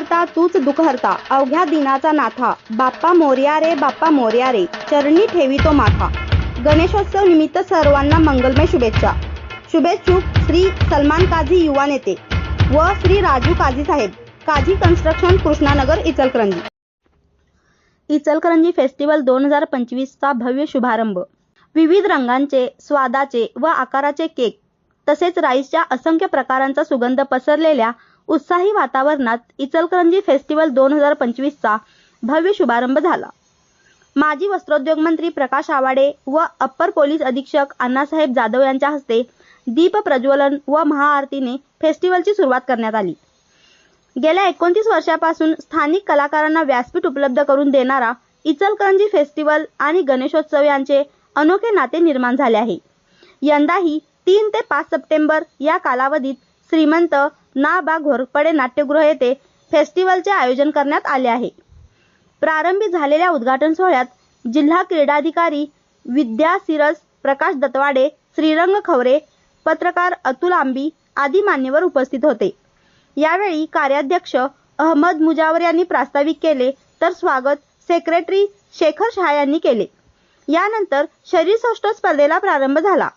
करता तूच दुखहरता. अवघ्या दिनाचा नाथा. बाप्पा मोर्या रे बाप्पा मोर्या रे. चरणी ठेवी तो माथा. गणेशोत्सव निमित्त सर्वांना मंगलमय शुभेच्छा. शुभेच्छुक श्री सलमान काझी युवा नेते व श्री राजू काझी साहेब. काझी कन्स्ट्रक्शन कृष्णानगर इचलकरंजी. इचलकरंजी फेस्टिवल दोन हजार पंचवीसचा भव्य शुभारंभ. विविध रंगांचे स्वादाचे व आकाराचे केक तसेच राईसच्या असंख्य प्रकारांचा सुगंध पसरलेल्या उत्साही वातावरणात इचलकरंजी फेस्टिवल दोन हजार पंचवीसचा भव्य शुभारंभ झाला. माजी वस्त्रोद्योग मंत्री प्रकाश आवाडे व अप्पर पोलीस अधीक्षक अण्णासाहेब जाधव यांच्या हस्ते दीप प्रज्वलन व महाआरतीने फेस्टिवलची सुरुवात करण्यात आली. गेल्या एकोणतीस वर्षापासून स्थानिक कलाकारांना व्यासपीठ उपलब्ध करून देणारा इचलकरंजी फेस्टिवल आणि गणेशोत्सव यांचे अनोखे नाते निर्माण झाले आहे. यंदाही तीन ते पाच सप्टेंबर या कालावधीत श्रीमंत ना बा घोरपडे नाट्यगृह येथे फेस्टिवलचे आयोजन करण्यात आले आहे. प्रारंभी झालेल्या उद्घाटन सोहळ्यात जिल्हा क्रीडाधिकारी विद्या सिरस प्रकाश दत्वाडे श्रीरंग खवरे पत्रकार अतुल आंबी आदी मान्यवर उपस्थित होते. यावेळी कार्याध्यक्ष अहमद मुजावर यांनी प्रास्ताविक केले तर स्वागत सेक्रेटरी शेखर शहा यांनी केले. यानंतर शरीरसौष्ठव स्पर्धेला प्रारंभ झाला.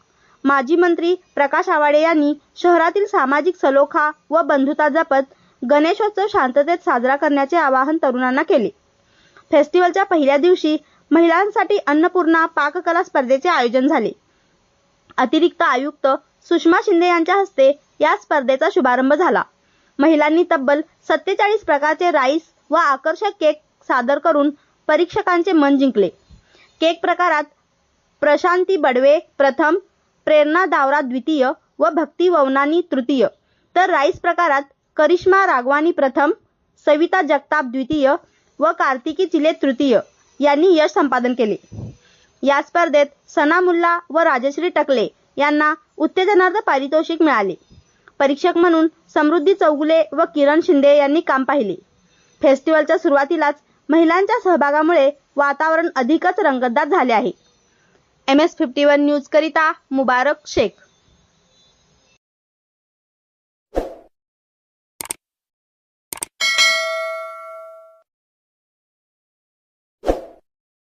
माजी मंत्री प्रकाश आवाडे यांनी शहरातील सामाजिक सलोखा व बंधुता जपत गणेशोत्सव शांततेत साजरा करण्याचे आवाहन तरुणांना केले. फेस्टिवलच्या पहिल्या दिवशी महिलांसाठी अन्नपूर्णा पाककला स्पर्धेचे आयोजन झाले. अतिरिक्त आयुक्त सुषमा शिंदे यांच्या हस्ते या स्पर्धेचा शुभारंभ झाला. महिलांनी तब्बल सत्तेचाळीस प्रकारचे राईस व आकर्षक केक सादर करून परीक्षकांचे मन जिंकले. केक प्रकारात प्रशांती बडवे प्रथम प्रेरणा दावरा द्वितीय व भक्ती ववनानी तृतीय. तर राईस प्रकारात करिश्मा रागवानी प्रथम सविता जगताप द्वितीय व कार्तिकी चिले तृतीय यांनी यश संपादन केले. या स्पर्धेत सना मुल्ला व राजश्री टकले यांना उत्तेजनार्थ पारितोषिक मिळाले. परीक्षक म्हणून समृद्धी चौगुले व किरण शिंदे यांनी काम पाहिले. फेस्टिवलच्या सुरुवातीलाच महिलांच्या सहभागामुळे वातावरण अधिकच रंगतदार झाले आहे. M S fifty one news करिता मुबारक शेख.